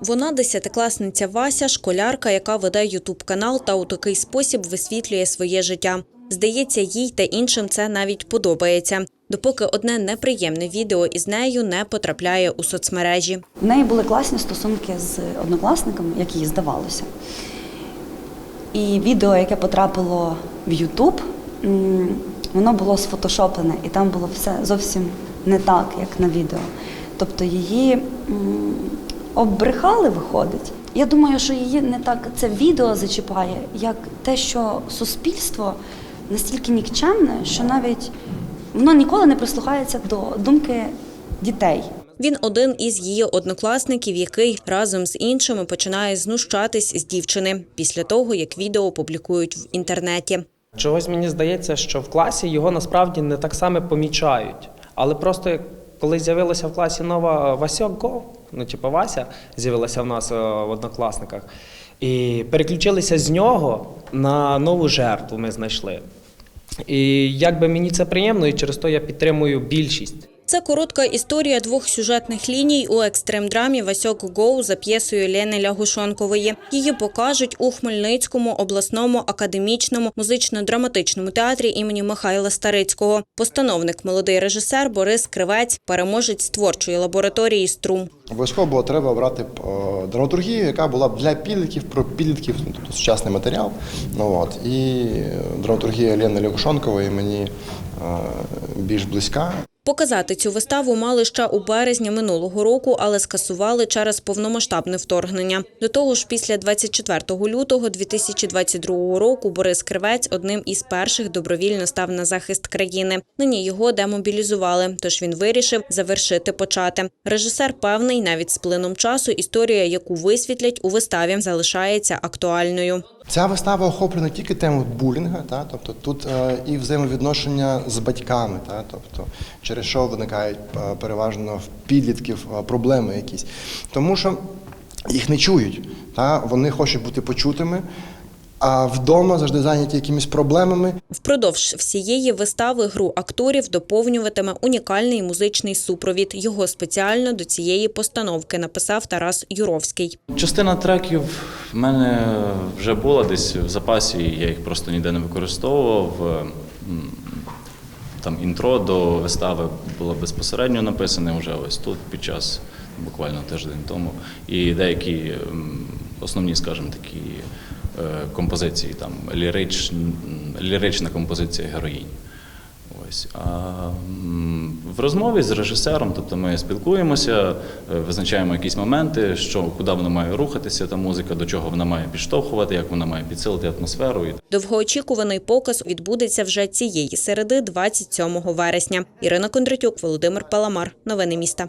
Вона десятикласниця Вася, школярка, яка веде ютуб канал та у такий спосіб висвітлює своє життя. Здається, їй та іншим це навіть подобається, допоки одне неприємне відео із нею не потрапляє у соцмережі. В неї були класні стосунки з однокласниками, як їй здавалося. І відео, яке потрапило в Ютуб, воно було сфотошоплене, і там було все зовсім не так, як на відео. Тобто її оббрехали, виходить. Я думаю, що її не так це відео зачіпає, як те, що суспільство настільки нікчемне, що навіть воно ніколи не прислухається до думки дітей. Він один із її однокласників, який разом з іншими починає знущатись з дівчини після того, як відео публікують в інтернеті. Чогось мені здається, що в класі його насправді не так само помічають. Але просто коли з'явилася в класі нова Васьок Го, ну типу Вася, з'явилася в нас е, в однокласниках, і переключилися з нього на нову жертву ми знайшли. І як би мені це приємно, і через то я підтримую більшість. Це коротка історія двох сюжетних ліній у екстрем-драмі Васьок Гоу за п'єсою Лени Лягушонкової. Її покажуть у Хмельницькому обласному академічному музично-драматичному театрі імені Михайла Старицького. Постановник молодий режисер Борис Кривець, переможець творчої лабораторії Струм. Обов'язково було треба обрати е, драматургію, яка була для підлітків, про підлітків, ну, тобто сучасний матеріал. Ну, от. І е, драматургія Лени Лягушонкової мені е, більш близька. Показати цю виставу мали ще у березні минулого року, але скасували через повномасштабне вторгнення. До того ж, після 24 лютого 2022 року Борис Кривець одним із перших добровільно став на захист країни. Нині його демобілізували, тож він вирішив завершити почати. Режисер певний, навіть з плином часу історія, яку висвітлять у виставі, залишається актуальною. Ця вистава охоплює не тільки тему булінга, та, тобто тут е, і взаємовідношення з батьками, та, тобто через що виникають е, переважно в підлітків е, проблеми якісь. Тому що їх не чують, та, вони хочуть бути почутими, а вдома завжди зайняті якимись проблемами. Впродовж всієї вистави гру акторів доповнюватиме унікальний музичний супровід. Його спеціально до цієї постановки написав Тарас Юровський. Частина треків в мене вже була десь в запасі, я їх просто ніде не використовував. Там інтро до вистави було безпосередньо написане вже ось тут під час буквально тиждень тому. І деякі основні, скажімо, такі е, композиції, там лірич, лірична композиція героїнь. Ось. А в розмові з режисером, тобто ми спілкуємося, е, визначаємо якісь моменти, що куди вона має рухатися, та музика, до чого вона має підштовхувати, як вона має підсилити атмосферу. Довгоочікуваний показ відбудеться вже цієї середи, 27 вересня. Ірина Кондратюк, Володимир Паламар. Новини міста.